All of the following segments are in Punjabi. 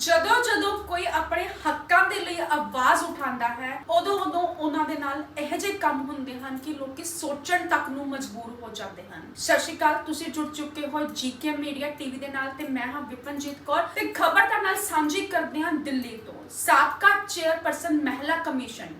ਜਦੋਂ ਜਦੋਂ ਕੋਈ ਆਪਣੇ ਹੱਕਾਂ ਦੇ ਲਈ ਆਵਾਜ਼ ਉਠਾਉਂਦਾ ਹੈ, ਉਦੋਂ ਉਦੋਂ ਉਹਨਾਂ ਦੇ ਨਾਲ ਇਹੋ ਜਿਹੇ ਕੰਮ ਹੁੰਦੇ ਹਨ ਕਿ ਲੋਕੀ ਸੋਚਣ ਤੱਕ ਨੂੰ ਮਜਬੂਰ ਹੋ ਜਾਂਦੇ ਹਨ। ਸਤਿ ਸ਼੍ਰੀ ਅਕਾਲ, ਤੁਸੀਂ ਜੁੜ ਚੁੱਕੇ ਹੋ ਜੀਕੇ ਮੀਡੀਆ ਟੀਵੀ ਦੇ ਨਾਲ ਤੇ ਮੈਂ ਹਾਂ ਵਿਪਨਜੀਤ ਕੌਰ ਤੇ ਖਬਰ ਤੁਹਾਡੇ ਨਾਲ ਸਾਂਝੀ ਕਰਦੇ ਹਾਂ ਦਿੱਲੀ ਤੋਂ। ਸਾਬਕਾ ਚੇਅਰਪਰਸਨ ਮਹਿਲਾ ਕਮਿਸ਼ਨ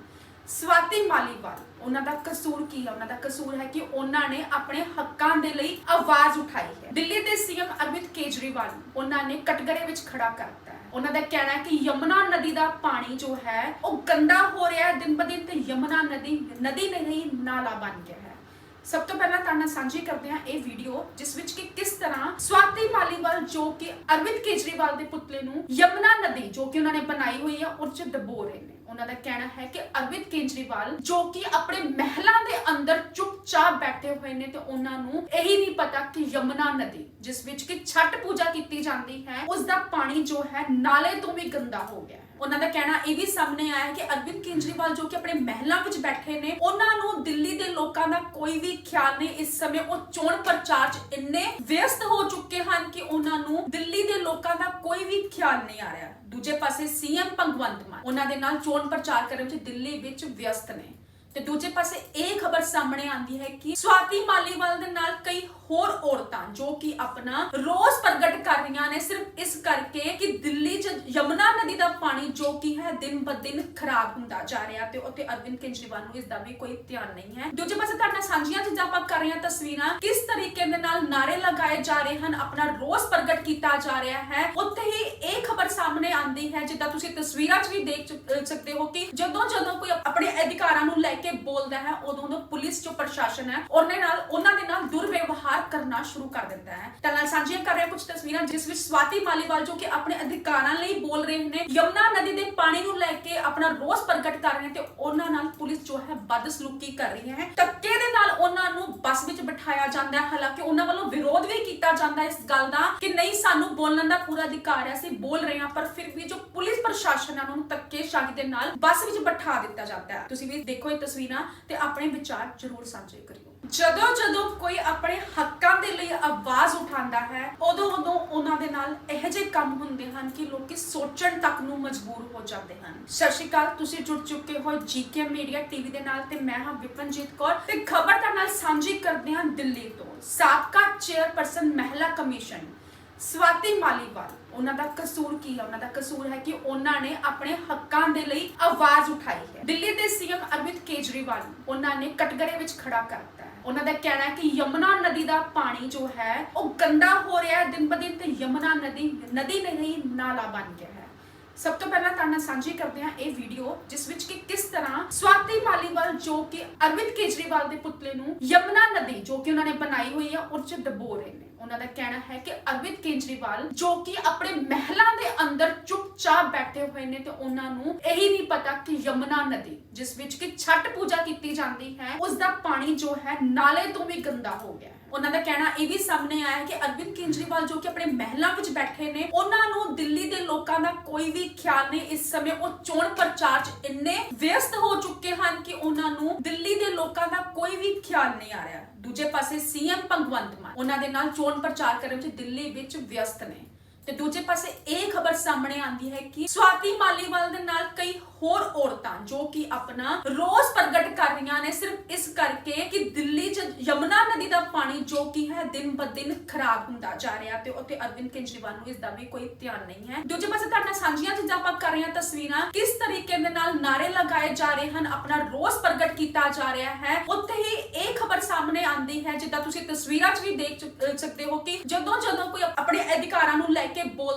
ਸਵਾਤੀ ਮਾਲੀਵਾਲ, ਉਹਨਾਂ ਦਾ ਕਸੂਰ ਕੀ ਹੈ? ਉਹਨਾਂ ਦਾ ਕਸੂਰ ਹੈ ਕਿ ਉਹਨਾਂ ਨੇ ਆਪਣੇ ਹੱਕਾਂ ਦੇ ਲਈ ਆਵਾਜ਼ ਉਠਾਈ ਹੈ। ਦਿੱਲੀ ਦੇ ਸੀਐਮ ਅਰਵਿੰਦ ਕੇਜਰੀਵਾਲ, ਉਹਨਾਂ ਨੇ ਕਟਗਰੇ ਵਿੱਚ ਖੜਾ ਕਰਤਾ ਉਹਨਾਂ ਦਾ ਕਹਿਣਾ ਹੈ ਕਿ ਯਮੁਨਾ ਨਦੀ ਦਾ ਪਾਣੀ ਜੋ ਹੈ, ਉਹ ਗੰਦਾ ਹੋ ਰਿਹਾ ਹੈ। ਦਿਨ ਬ ਦਿਨ ਤੇ ਯਮੁਨਾ ਨਦੀ ਨਦੀ ਨਹੀਂ, ਨਾਲਾ ਬਣ ਗਿਆ ਹੈ। ਸਭ ਤੋਂ ਪਹਿਲਾਂ ਤੁਹਾਡੇ ਨਾਲ ਸਾਂਝੀ ਕਰਦੇ ਹਾਂ ਇਹ ਵੀਡੀਓ ਜਿਸ ਵਿੱਚ ਕਿ ਕਿਸ ਤਰ੍ਹਾਂ ਸਵਾਤੀ ਮਾਲੀਵਾਲ ਜੋ ਕਿ ਅਰਵਿੰਦ ਕੇਜਰੀਵਾਲ ਦੇ ਪੁਤਲੇ ਨੂੰ ਯਮੁਨਾ ਨਦੀ ਜੋ ਕਿ ਉਹਨਾਂ ਨੇ ਬਣਾਈ ਹੋਈ ਹੈ ਉਹ 'ਚ ਡਬੋ ਰਹੇ ਨੇ। ਉਹਨਾਂ ਦਾ ਕਹਿਣਾ ਹੈ ਕਿ ਅਰਵਿੰਦ ਕੇਜਰੀਵਾਲ ਜੋ ਕਿ ਆਪਣੇ ਮਹਿਲਾਂ ਦੇ ਅੰਦਰ ਚੁੱਪਚਾਪ ਬੈਠੇ ਹੋਏ ਨੇ ਤੇ ਉਹਨਾਂ ਨੂੰ ਇਹੀ ਨਹੀਂ ਪਤਾ ਕਿ ਯਮੁਨਾ ਨਦੀ, ਜਿਸ ਵਿੱਚ ਕਿ ਛਠ ਪੂਜਾ ਕੀਤੀ ਜਾਂਦੀ ਹੈ, ਉਸ ਦਾ ਪਾਣੀ ਜੋ ਹੈ ਨਾਲੇ ਤੋਂ ਵੀ ਗੰਦਾ ਹੋ ਗਿਆ ਹੈ। ਉਹਨਾਂ ਦਾ ਕਹਿਣਾ ਇਹ ਵੀ ਸਾਹਮਣੇ ਆਇਆ ਹੈ ਕਿ ਅਰਵਿੰਦ ਕੇਜਰੀਵਾਲ ਜੋ ਕਿ ਆਪਣੇ ਮਹਿਲਾਂ ਵਿੱਚ ਬੈਠੇ ਨੇ, ਉਹਨਾਂ ਨੂੰ ਦਿੱਲੀ ਦੇ ਲੋਕਾਂ ਦਾ ਕੋਈ ਵੀ ਖਿਆਲ ਨਹੀਂ। ਇਸ ਸਮੇਂ ਉਹ ਚੋਣ ਪ੍ਰਚਾਰ 'ਚ ਇੰਨੇ ਵਿਅਸਤ ਹੋ ਚੁੱਕੇ ਹਨ ਕਿ ਉਹਨਾਂ ਨੂੰ ਦਿੱਲੀ ਦੇ ਲੋਕਾਂ ਦਾ ਕੋਈ ਵੀ ਖਿਆਲ ਨਹੀਂ ਆ ਰਿਹਾ। ਦੂਜੇ ਪਾਸੇ ਸੀਐਮ ਭਗਵੰਤ ਮਾਨ, ਉਹਨਾਂ ਦੇ ਨਾਲ ਚੋਣ ਪ੍ਰਚਾਰ ਕਰਨ 'ਚ ਦਿੱਲੀ ਵਿੱਚ ਵਿਅਸਤ ਨੇ। ਤੇ ਦੂਜੇ ਪਾਸੇ ਇਹ ਖਬਰ ਸਾਹਮਣੇ ਆਂਦੀ ਹੈ ਕਿ ਸਵਾਤੀ ਮਾਲੀਵਾਲ ਦੇ ਨਾਲ ਕਈ ਹੋਰ ਔਰਤਾਂ ਜੋ ਕਿ ਆਪਣਾ ਰੋਸ ਪ੍ਰਗਟ ਕਰ ਰਹੀਆਂ ਨੇ, ਸਿਰਫ ਇਸ ਕਰਕੇ ਕਿ ਦਿੱਲੀ 'ਚ ਯਮੁਨਾ ਨਦੀ ਦਾ ਪਾਣੀ ਜੋ ਕਿ ਹੈ, ਦਿਨ ਬ ਦਿਨ ਖਰਾਬ ਹੁੰਦਾ ਜਾ ਰਿਹਾ ਤੇ ਉੱਤੇ ਅਰਵਿੰਦ ਕੇਜਰੀਵਾਲ ਨੂੰ ਇਸ ਦਾ ਵੀ ਕੋਈ ਧਿਆਨ ਨਹੀਂ ਹੈ। ਦੂਜੇ ਪਾਸੇ ਤੁਹਾਡਾ ਸਾਂਝੀਆਂ ਚੀਜ਼ਾਂ ਆਪਾਂ ਕਰ ਰਹੇ ਹਾਂ ਤਸਵੀਰਾਂ, ਕਿਸ ਤਰੀਕੇ ਦੇ ਨਾਲ ਨਾਰੇ ਲਗਾਏ ਜਾ ਰਹੇ ਹਨ, ਆਪਣਾ ਰੋਸ ਪ੍ਰਗਟ ਕੀਤਾ ਜਾ ਰਿਹਾ ਹੈ, ਉੱਥੇ ਹੀ ਇਹ ਖਬਰ ਸਾਹਮਣੇ ਆਂਦੀ ਹੈ, ਜਿੱਦਾਂ ਤੁਸੀਂ ਤਸਵੀਰਾਂ 'ਚ ਵੀ ਦੇਖ ਸਕਦੇ ਹੋ ਕਿ ਜਦੋਂ ਜਦੋਂ ਕੋਈ ਆਪਣੇ ਅਧਿਕਾਰਾਂ ਨੂੰ ਲੈ ਕੇ ਬੋਲਦਾ ਹੈ, ਉਦੋਂ ਉਦੋਂ ਪੁਲਿਸ ਜੋ ਪ੍ਰਸ਼ਾਸਨ ਹੈ, ਉਹਨੇ ਨਾਲ, ਉਹਨਾਂ ਦੇ ਨਾਲ ਦੁਰਵਿਵਹਾਰ ਕਰਨਾ ਸ਼ੁਰੂ ਕਰ ਦਿੰਦਾ ਹੈ। ਤਾਂ ਨਾਲ ਸਾਂਝੀਆਂ ਕਰ ਰਹੇ ਕੁਝ ਤਸਵੀਰਾਂ, ਜਿਸ ਵਿੱਚ ਸਵਾਤੀ ਮਾਲੀਵਾਲ ਜੋ ਕਿ ਆਪਣੇ ਅਧਿਕਾਰਾਂ ਲਈ ਬੋਲ ਰਹੇ ਨੇ, ਯਮੁਨਾ ਨਦੀ ਦੇ ਪਾਣੀ ਨੂੰ ਲੈ ਕੇ ਆਪਣਾ ਰੋਸ ਪ੍ਰਗਟ ਕਰ ਰਹੇ ਨੇ ਤੇ ਉਹਨਾਂ ਨਾਲ ਪੁਲਿਸ ਜੋ ਹੈ ਬਦਸਲੂਕੀ ਕਰ ਰਹੀ ਹੈ। ਧੱਕੇ ਦੇ ਨਾਲ ਉਹਨਾਂ ਨੂੰ ਬੱਸ ਵਿੱਚ ਬਿਠਾਇਆ ਜਾਂਦਾ ਹੈ। ਹਾਲਾਂਕਿ ਉਹਨਾਂ ਵੱਲੋਂ ਵਿਰੋਧ ਵੀ ਕੀਤਾ ਜਾਂਦਾ ਹੈ ਇਸ ਗੱਲ ਦਾ ਕਿ ਨਹੀਂ, ਸਾਨੂੰ ਬੋਲਣ ਦਾ ਪੂਰਾ ਅਧਿਕਾਰ ਹੈ, ਅਸੀਂ ਬੋਲ ਰਹੇ ਹਾਂ, ਪਰ ਫਿਰ ਵੀ ਜੋ ਪੁਲਿਸ ਪ੍ਰਸ਼ਾਸਨ ਹੈ ਉਹਨਾਂ ਨੂੰ ਧੱਕੇ ਸ਼ਾਹੀ ਦੇ ਨਾਲ ਬੱਸ ਵਿੱਚ ਬਿਠਾ ਦਿੱਤਾ ਜਾਂਦਾ ਹੈ। ਤੁਸੀਂ ਵੀ ਦੇਖੋ ਇਹ ਤਸਵੀਰਾਂ ਤੇ ਆਪਣੇ ਵਿਚਾਰ ਜ਼ਰੂਰ ਸਾਂਝੇ ਕਰਿਓ। ਜਦੋਂ ਜਦੋਂ ਕੋਈ ਆਪਣੇ ਹੱਕਾਂ ਦੇ ਲਈ ਆਵਾਜ਼ ਉਠਾਉਂਦਾ ਹੈ, ਉਦੋਂ ਉਦੋਂ ਉਹਨਾਂ ਦੇ ਨਾਲ ਇਹੋ ਜਿਹੇ ਕੰਮ ਹੁੰਦੇ ਹਨ ਕਿ ਲੋਕੀ ਸੋਚਣ ਤੱਕ ਨੂੰ ਮਜਬੂਰ ਹੋ ਜਾਂਦੇ ਹਨ। ਸਤਿ ਸ਼੍ਰੀ ਅਕਾਲ, ਤੁਸੀਂ ਜੁੜ ਚੁੱਕੇ ਹੋ ਜੀਕੇ ਮੀਡੀਆ ਟੀਵੀ ਦੇ ਨਾਲ ਤੇ ਮੈਂ ਹਾਂ ਵਿਪਨਜੀਤ ਕੌਰ ਤੇ ਖਬਰ ਤੁਹਾਡੇ ਨਾਲ ਸਾਂਝੀ ਕਰਦੇ ਹਾਂ ਦਿੱਲੀ ਤੋਂ। ਸਾਬਕਾ ਚੇਅਰਪਰਸਨ ਮਹਿਲਾ ਕਮਿਸ਼ਨ। ਸਵਾਤੀ ਮਾਲੀਵਾਲ ਉਹਨਾਂ ਦਾ ਕਸੂਰ ਕੀ ਹੈ ਉਹਨਾਂ ਦਾ ਕਸੂਰ ਹੈ ਕਿ ਉਹਨਾਂ ਨੇ ਆਪਣੇ ਹੱਕਾਂ ਦੇ ਲਈ ਆਵਾਜ਼ ਉਠਾਈ ਹੈ। ਦਿੱਲੀ ਦੇ ਸੀਐਮ ਅਰਵਿੰਦ ਕੇਜਰੀਵਾਲ ਨੂੰ ਉਹਨਾਂ ਨੇ ਕਟਗਰੇ ਵਿੱਚ ਖੜਾ ਕਰਤਾ ਹੈ। ਉਹਨਾਂ ਦਾ ਕਹਿਣਾ ਹੈ ਕਿ ਯਮੁਨਾ ਨਦੀ ਦਾ ਪਾਣੀ ਜੋ ਹੈ, ਉਹ ਗੰਦਾ ਹੋ ਰਿਹਾ ਹੈ। ਦਿਨ ਬ ਦਿਨ ਤੇ ਯਮੁਨਾ ਨਦੀ ਨਦੀ ਨਹੀਂ, ਨਾਲਾ ਬਣ ਗਿਆ ਹੈ। ਸਭ ਤੋਂ ਪਹਿਲਾਂ ਤੁਹਾਡੇ ਨਾਲ ਸਾਂਝੀ ਕਰਦੇ ਹਾਂ ਇਹ ਵੀਡੀਓ ਜਿਸ ਵਿੱਚ ਕਿ ਕਿਸ ਤਰ੍ਹਾਂ ਸਵਾਤੀ ਮਾਲੀਵਾਲ ਜੋ ਕਿ ਅਰਵਿੰਦ ਕੇਜਰੀਵਾਲ ਦੇ ਪੁਤਲੇ ਨੂੰ ਯਮੁਨਾ ਨਦੀ, ਜੋ ਕਿ ਉਹਨਾਂ ਨੇ ਬਣਾਈ ਹੋਈ ਹੈ ਉਹ 'ਚ ਡਬੋ ਰਹੇ ਨੇ। ਉਹਨਾਂ ਦਾ ਕਹਿਣਾ ਹੈ ਕਿ ਅਰਵਿੰਦ ਕੇਜਰੀਵਾਲ ਜੋ ਕਿ ਆਪਣੇ ਮਹਿਲਾਂ ਦੇ ਅੰਦਰ ਚੁੱਪਚਾਪ ਬੈਠੇ ਹੋਏ ਨੇ ਤੇ ਉਹਨਾਂ ਨੂੰ ਇਹੀ ਨਹੀਂ ਪਤਾ ਕਿ ਯਮੁਨਾ ਨਦੀ, ਜਿਸ ਵਿੱਚ ਕਿ ਛਠ ਪੂਜਾ ਕੀਤੀ ਜਾਂਦੀ ਹੈ, ਉਸ ਦਾ ਪਾਣੀ ਜੋ ਹੈ ਨਾਲੇ ਤੋਂ ਵੀ ਗੰਦਾ ਹੋ ਗਿਆ ਉਹਨਾਂ ਦਾ ਕਹਿਣਾ ਇਹ ਵੀ ਸਾਹਮਣੇ ਆਇਆ ਹੈ ਕਿ ਅਰਵਿੰਦ ਕੇਜਰੀਵਾਲ ਜੋ ਕਿ ਆਪਣੇ ਮਹਿਲਾਂ ਵਿੱਚ ਬੈਠੇ ਨੇ, ਉਹਨਾਂ ਨੂੰ ਦਿੱਲੀ ਦੇ ਲੋਕਾਂ ਦਾ ਕੋਈ ਵੀ ਖਿਆਲ ਨਹੀਂ। ਇਸ ਸਮੇਂ ਉਹ ਚੋਣ ਪ੍ਰਚਾਰ 'ਚ ਇੰਨੇ ਵਿਅਸਤ ਹੋ ਚੁੱਕੇ ਹਨ ਕਿ ਉਹਨਾਂ ਨੂੰ ਦਿੱਲੀ ਦੇ ਲੋਕਾਂ ਦਾ ਕੋਈ ਵੀ ਖਿਆਲ ਨਹੀਂ ਆ ਰਿਹਾ। ਦੂਜੇ ਪਾਸੇ ਸੀਐਮ ਭਗਵੰਤ ਮਾਨ, ਉਹਨਾਂ ਦੇ ਨਾਲ ਚੋਣ ਪ੍ਰਚਾਰ ਕਰਨ ਚ ਦਿੱਲੀ ਵਿੱਚ ਵਿਅਸਤ ਨੇ। ਤੇ ਦੂਜੇ ਪਾਸੇ ਇਹ ਖਬਰ ਸਾਹਮਣੇ ਆਂਦੀ ਹੈ ਕਿ ਸਵਾਤੀ ਮਾਲੀਵਾਲ ਦੇ ਨਾਲ ਕਈ ਹੋਰ ਔਰਤਾਂ ਜੋ ਕਿ ਆਪਣਾ ਰੋਸ ਪ੍ਰਗਟ ਕਰ ਰਹੀਆਂ ਨੇ, ਸਿਰਫ ਇਸ ਕਰਕੇ ਕਿ ਦਿੱਲੀ 'ਚ ਯਮੁਨਾ ਨਦੀ ਦਾ ਪਾਣੀ ਜੋ ਕਿ ਹੈ, ਦਿਨ ਬ ਦਿਨ ਖਰਾਬ ਹੁੰਦਾ ਜਾ ਰਿਹਾ ਤੇ ਉੱਤੇ ਅਰਵਿੰਦ ਕੇਜਰੀਵਾਲ ਨੂੰ ਇਸ ਦਾ ਵੀ ਕੋਈ ਧਿਆਨ ਨਹੀਂ ਹੈ। ਦੂਜੇ ਪਾਸੇ ਤੁਹਾਡਾ ਸਾਂਝੀਆਂ ਚੀਜ਼ਾਂ ਆਪਾਂ ਕਰ ਰਹੇ ਹਾਂ ਤਸਵੀਰਾਂ, ਕਿਸ ਤਰੀਕੇ ਦੇ ਨਾਲ ਨਾਰੇ ਲਗਾਏ ਜਾ ਰਹੇ ਹਨ, ਆਪਣਾ ਰੋਸ ਪ੍ਰਗਟ ਕੀਤਾ ਜਾ ਰਿਹਾ ਹੈ। ਉੱਥੇ ਹੀ ਇਹ ਖਬਰ ਸਾਹਮਣੇ ਆਂਦੀ ਹੈ, ਜਿੱਦਾਂ ਤੁਸੀਂ ਤਸਵੀਰਾਂ 'ਚ ਵੀ ਦੇਖ ਸਕਦੇ ਹੋ ਕਿ ਜਦੋਂ ਜਦੋਂ ਕੋਈ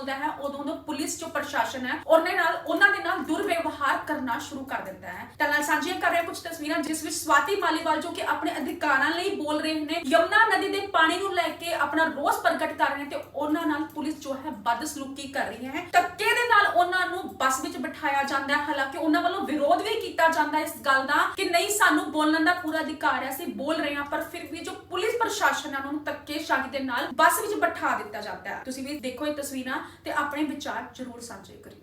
ਲੈ ਕੇ ਬੋਲਦਾ ਹੈ ਉਦੋਂ ਉਦੋਂ ਪੁਲਿਸ ਜੋ ਪ੍ਰਸ਼ਾਸਨ ਹੈ, ਉਹਨੇ ਨਾਲ ਉਹਨਾਂ ਦੇ ਨਾਲ ਦੁਰਵਿਵਹਾਰ ਕਰਨਾ ਸ਼ੁਰੂ ਕਰ ਦਿੰਦਾ ਹੈ। ਤਾਂ ਨਾਲ ਸਾਂਝੀਆਂ ਕਰ ਰਹੇ ਕੁਝ ਤਸਵੀਰਾਂ, ਜਿਸ ਵਿੱਚ ਸਵਾਤੀ ਮਾਲੀਵਾਲ ਜੋ ਕਿ ਆਪਣੇ ਅਧਿਕਾਰਾਂ ਲਈ ਬੋਲ ਰਹੇ ਨੇ, ਯਮੁਨਾ ਨਦੀ ਦੇ ਪਾਣੀ ਨੂੰ ਲੈ ਕੇ ਆਪਣਾ ਰੋਸ ਪ੍ਰਗਟ ਕਰ ਰਹੇ ਨੇ ਤੇ ਉਹਨਾਂ ਨਾਲ ਪੁਲਿਸ ਜੋ ਹੈ ਬਦਸਲੂਕੀ ਕਰ ਰਹੀ ਹੈ। ਧੱਕੇ ਦੇ ਨਾਲ ਉਹਨਾਂ ਨੂੰ ਬੱਸ ਵਿੱਚ ਬਿਠਾਇਆ ਜਾਂਦਾ ਹੈ। ਹਾਲਾਂਕਿ ਉਹਨਾਂ ਵੱਲੋਂ ਵਿਰੋਧ ਵੀ ਕੀਤਾ ਜਾਂਦਾ ਇਸ ਗੱਲ ਦਾ ਕਿ ਨਹੀਂ, ਸਾਨੂੰ ਬੋਲਣ ਦਾ ਪੂਰਾ ਅਧਿਕਾਰ ਹੈ, ਅਸੀਂ ਬੋਲ ਰਹੇ ਹਾਂ, ਪਰ ਫਿਰ ਵੀ ਜੋ ਪੁਲਿਸ ਪ੍ਰਸ਼ਾਸਨ ਹੈ, ਉਹਨਾਂ ਨੂੰ ਧੱਕੇ ਸ਼ਾਹੀ ਦੇ ਨਾਲ ਬੱਸ ਵਿੱਚ ਬਿਠਾ ਦਿੱਤਾ ਜਾਂਦਾ ਹੈ। ਤੁਸੀਂ ਵੀ ਦੇਖੋ ਇਹ ਤਸਵੀਰਾਂ ਤੇ ਆਪਣੇ ਵਿਚਾਰ ਜ਼ਰੂਰ ਸਾਂਝੇ ਕਰਿਓ